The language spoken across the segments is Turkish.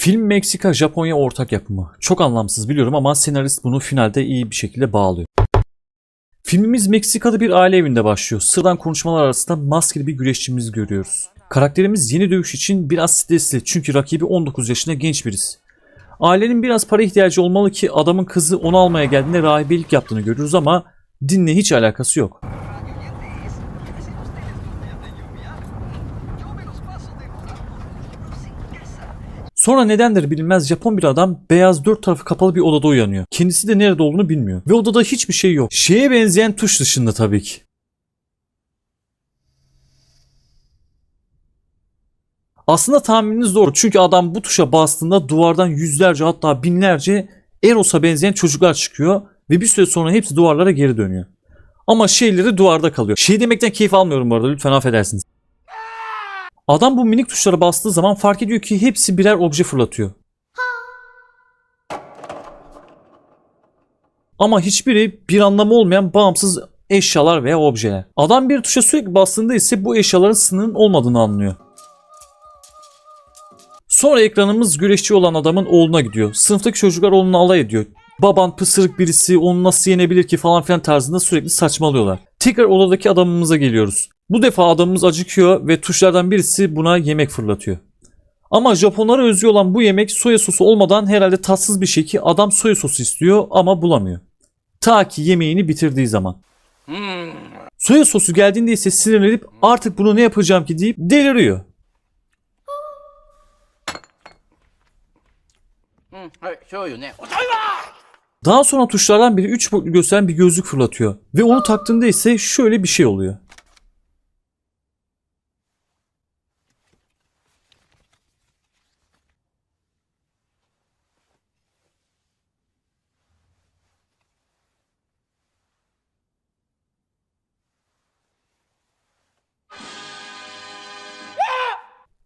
Film Meksika Japonya ortak yapımı. Çok anlamsız biliyorum ama senarist bunu finalde iyi bir şekilde bağlıyor. Filmimiz Meksika'da bir aile evinde başlıyor. Sıradan konuşmalar arasında maskeli bir güreşçimizi görüyoruz. Karakterimiz yeni dövüş için biraz stresli çünkü rakibi 19 yaşında genç birisi. Ailenin biraz para ihtiyacı olmalı ki adamın kızı onu almaya geldiğinde rahibelik yaptığını görüyoruz ama dinle hiç alakası yok. Sonra nedendir bilinmez Japon bir adam beyaz dört tarafı kapalı bir odada uyanıyor. Kendisi de nerede olduğunu bilmiyor. Ve odada hiçbir şey yok. Şeye benzeyen tuş dışında tabii ki. Aslında tahmininiz doğru çünkü adam bu tuşa bastığında duvardan yüzlerce hatta binlerce Eros'a benzeyen çocuklar çıkıyor ve bir süre sonra hepsi duvarlara geri dönüyor. Ama şeyleri duvarda kalıyor. Şey demekten keyif almıyorum bu arada lütfen affedersiniz. Adam bu minik tuşlara bastığı zaman fark ediyor ki hepsi birer obje fırlatıyor. Ama hiçbiri bir anlamı olmayan bağımsız eşyalar veya objeler. Adam bir tuşa sürekli bastığında ise bu eşyaların sınırın olmadığını anlıyor. Sonra ekranımız güreşçi olan adamın oğluna gidiyor. Sınıftaki çocuklar onunla alay ediyor. Baban pısırık birisi onu nasıl yenebilir ki falan filan tarzında sürekli saçmalıyorlar. Tekrar odadaki adamımıza geliyoruz. Bu defa adamımız acıkıyor ve tuşlardan birisi buna yemek fırlatıyor. Ama Japonlara özgü olan bu yemek soya sosu olmadan herhalde tatsız bir şey ki adam soya sosu istiyor ama bulamıyor. Ta ki yemeğini bitirdiği zaman. Soya sosu geldiğinde ise sinirlenip artık bunu ne yapacağım ki deyip deliriyor. うん、はい、醤油ね。 daha sonra tuşlardan biri 3 boyutlu gösteren bir gözlük fırlatıyor. Ve onu taktığında ise şöyle bir şey oluyor.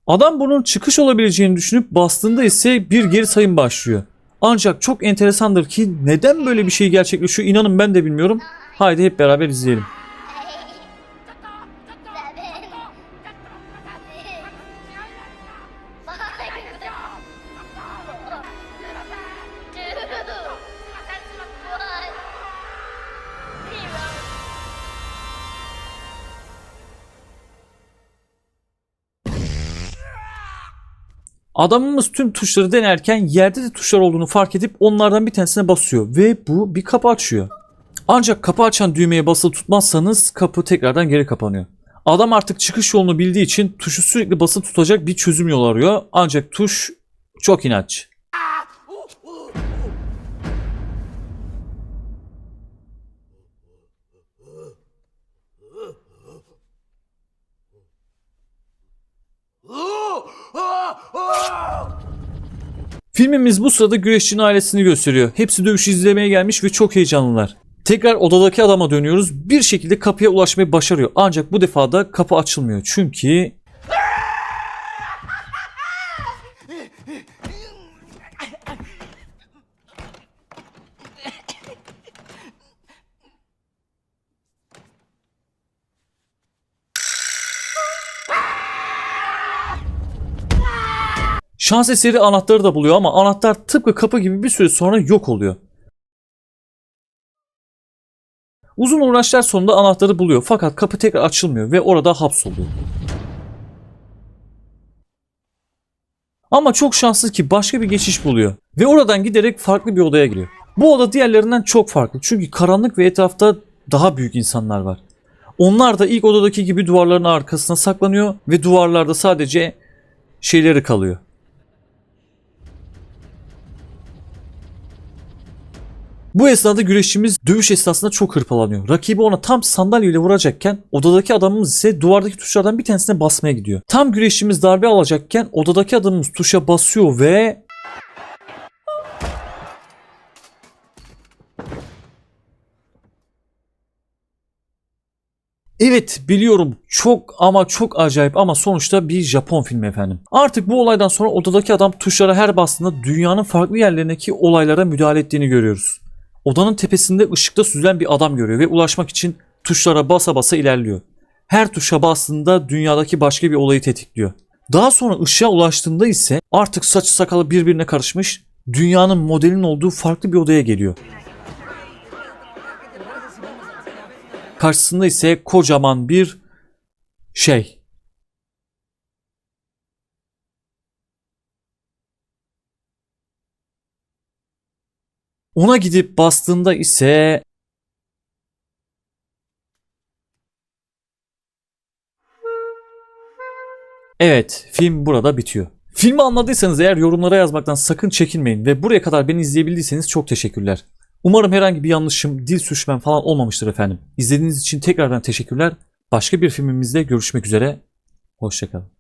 Adam bunun çıkış olabileceğini düşünüp bastığında ise bir geri sayım başlıyor. Ancak çok enteresandır ki neden böyle bir şey gerçekleşiyor inanın ben de bilmiyorum. Haydi hep beraber izleyelim. Adamımız tüm tuşları denerken yerde de tuşlar olduğunu fark edip onlardan bir tanesine basıyor ve bu bir kapı açıyor. Ancak kapı açan düğmeye basılı tutmazsanız kapı tekrardan geri kapanıyor. Adam artık çıkış yolunu bildiği için tuşu sürekli basılı tutacak bir çözüm yolu arıyor. Ancak tuş çok inatçı. Filmimiz bu sırada güreşçinin ailesini gösteriyor. Hepsi dövüşü izlemeye gelmiş ve çok heyecanlılar. Tekrar odadaki adama dönüyoruz. Bir şekilde kapıya ulaşmayı başarıyor. Ancak bu defa da kapı açılmıyor. Çünkü Şans eseri anahtarı da buluyor ama anahtar tıpkı kapı gibi bir süre sonra yok oluyor. Uzun uğraşlar sonunda anahtarı buluyor fakat kapı tekrar açılmıyor ve orada hapsoluyor. Ama çok şanslı ki başka bir geçiş buluyor ve oradan giderek farklı bir odaya giriyor. Bu oda diğerlerinden çok farklı çünkü karanlık ve etrafta daha büyük insanlar var. Onlar da ilk odadaki gibi duvarların arkasına saklanıyor ve duvarlarda sadece şeyleri kalıyor. Bu esnada güreşçimiz dövüş esnasında çok hırpalanıyor. Rakibi ona tam sandalyeyle vuracakken odadaki adamımız ise duvardaki tuşlardan bir tanesine basmaya gidiyor. Tam güreşçimiz darbe alacakken odadaki adamımız tuşa basıyor ve Evet biliyorum çok ama çok acayip ama sonuçta bir Japon filmi efendim. Artık bu olaydan sonra odadaki adam tuşlara her bastığında dünyanın farklı yerlerindeki olaylara müdahale ettiğini görüyoruz. Odanın tepesinde ışıkta süzülen bir adam görüyor ve ulaşmak için tuşlara basa basa ilerliyor. Her tuşa bastığında dünyadaki başka bir olayı tetikliyor. Daha sonra ışığa ulaştığında ise artık saçı sakalı birbirine karışmış dünyanın modelinin olduğu farklı bir odaya geliyor. Karşısında ise kocaman bir şey. Ona gidip bastığında ise Evet, film burada bitiyor. Filmi anladıysanız eğer yorumlara yazmaktan sakın çekinmeyin ve buraya kadar beni izleyebildiyseniz çok teşekkürler. Umarım herhangi bir yanlışım, dil sürçmem falan olmamıştır efendim. İzlediğiniz için tekrardan teşekkürler. Başka bir filmimizde görüşmek üzere. Hoşçakalın.